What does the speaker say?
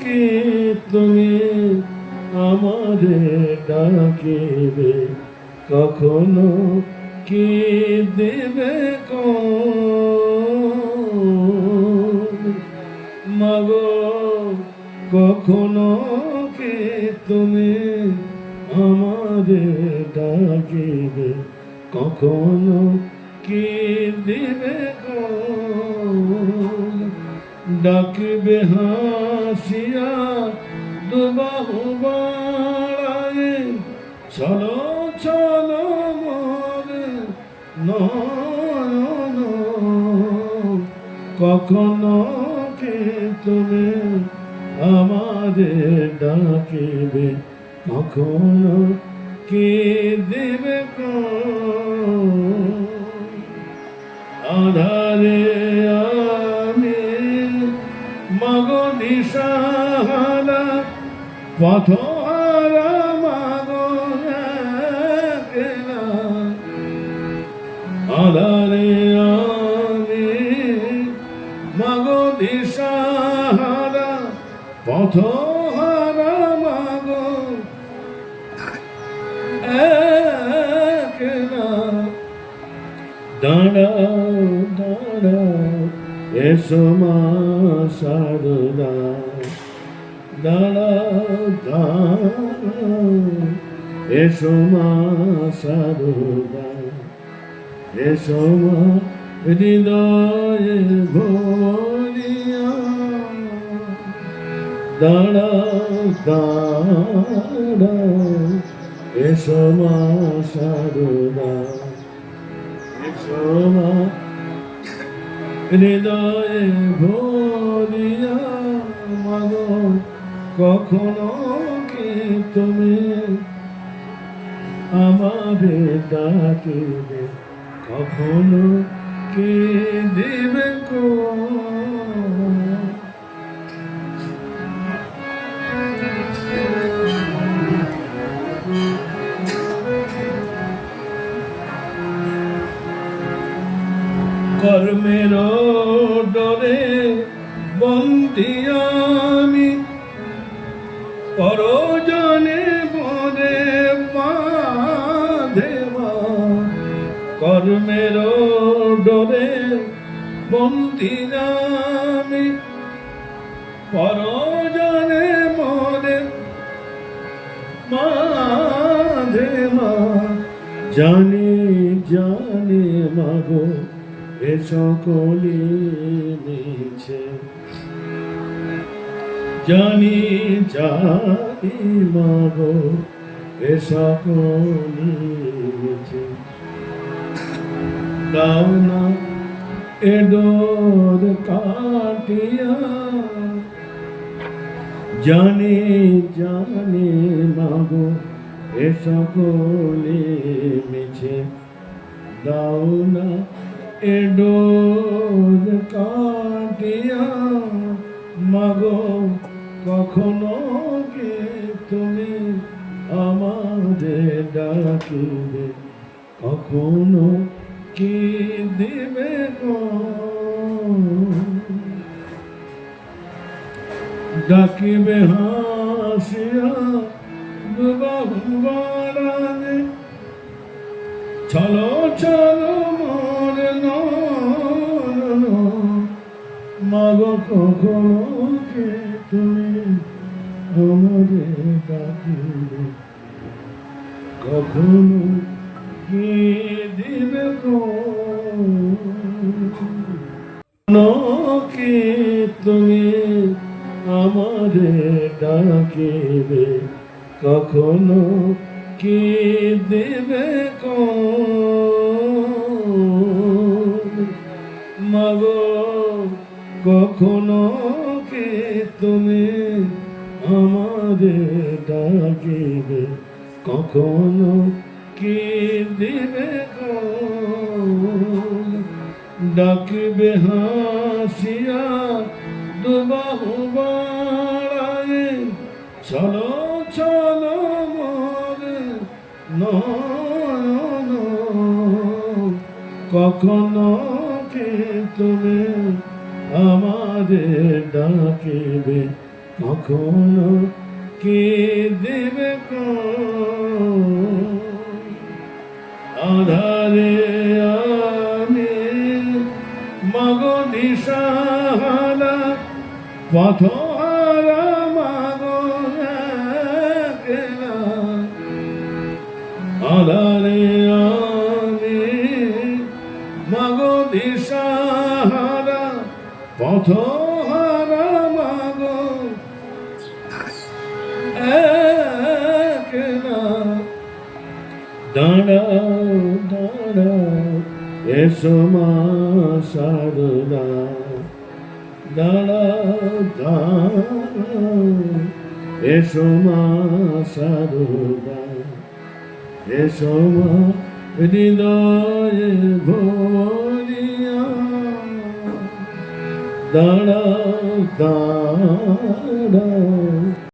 কি তুমি আমারে ডাকিবে কখনো কি দেবে মাগো, কখনো কি তুমি আমারে ডাকিবে কখনো কি দিবে কোন ডাকবে হাসিয়া দুবাহু বাড়ায় চলো চলো মোর নয়ন কখনো কি তুমি আমাদের ডাকিবে? কখনো কে দেবে আধারে পথহারা মাগ কেনা আধারে আমি, মগ নিশাহারা পথহারা মাগ কেনা দাঁড়াও দাঁড়াও, এসো মা সারদা। দাঁড়াও এসো মা সারদা। এসো মা হৃদয়ে ভরিয়া। দাঁড়াও দাঁড়াও। এসো মা সারদা। সোমা হৃদয়ে ভরিয়া। মাগ কখনো কি তুমি আমারে ডাকিবে? কখনো কি দিবে কর্মের ডরে বন্দি আমি পরজনে বনে বাঁধে মা। কর্মের ডরে বন্দি আমি পরজনে মনে মাঝে মা। জানি জানি মাগো এ সকলে নিছে জানি জানি মাগো, এ সকলে নিছে দাও না এ ডোর কাটিয়া। জানে জানে মাগো, এ সকলে মিছে দাও না এ ডোর কাটিয়া, মাগো কখনো কি তুমি আমাদের ডাকিবে? কখনো কি দিবে ডাকিবে হাসিয়া বাড়ানে চলো চলো মাগ কখনো কে তুমি আমারে ডাকিবে কখনো কি দিবে কি তুমি আমারে ডাকিবে কখনো কি দেবে মাগো কখনো কি তুমি আমারে ডাকিবে? কখনো কি দিবে ডাকবে হাসিয়া দুবাহু বাড়ায়, চলো চলো মোর নয়ন কখনো কি তুমি আমাদের ডাকিবে কখনো কে দেবে? আধারে আমি মগ দিশাহারা পথহারা মাগ। আধারে পথহারা মাগ। একলা। দাঁড়াও দাঁড়াও, এসো মা সারদা। দাঁড়াও দাঁড়াও, এসো মা সারদা। এসো মা হৃদয়ে ভরিয়া दाणा दाणा।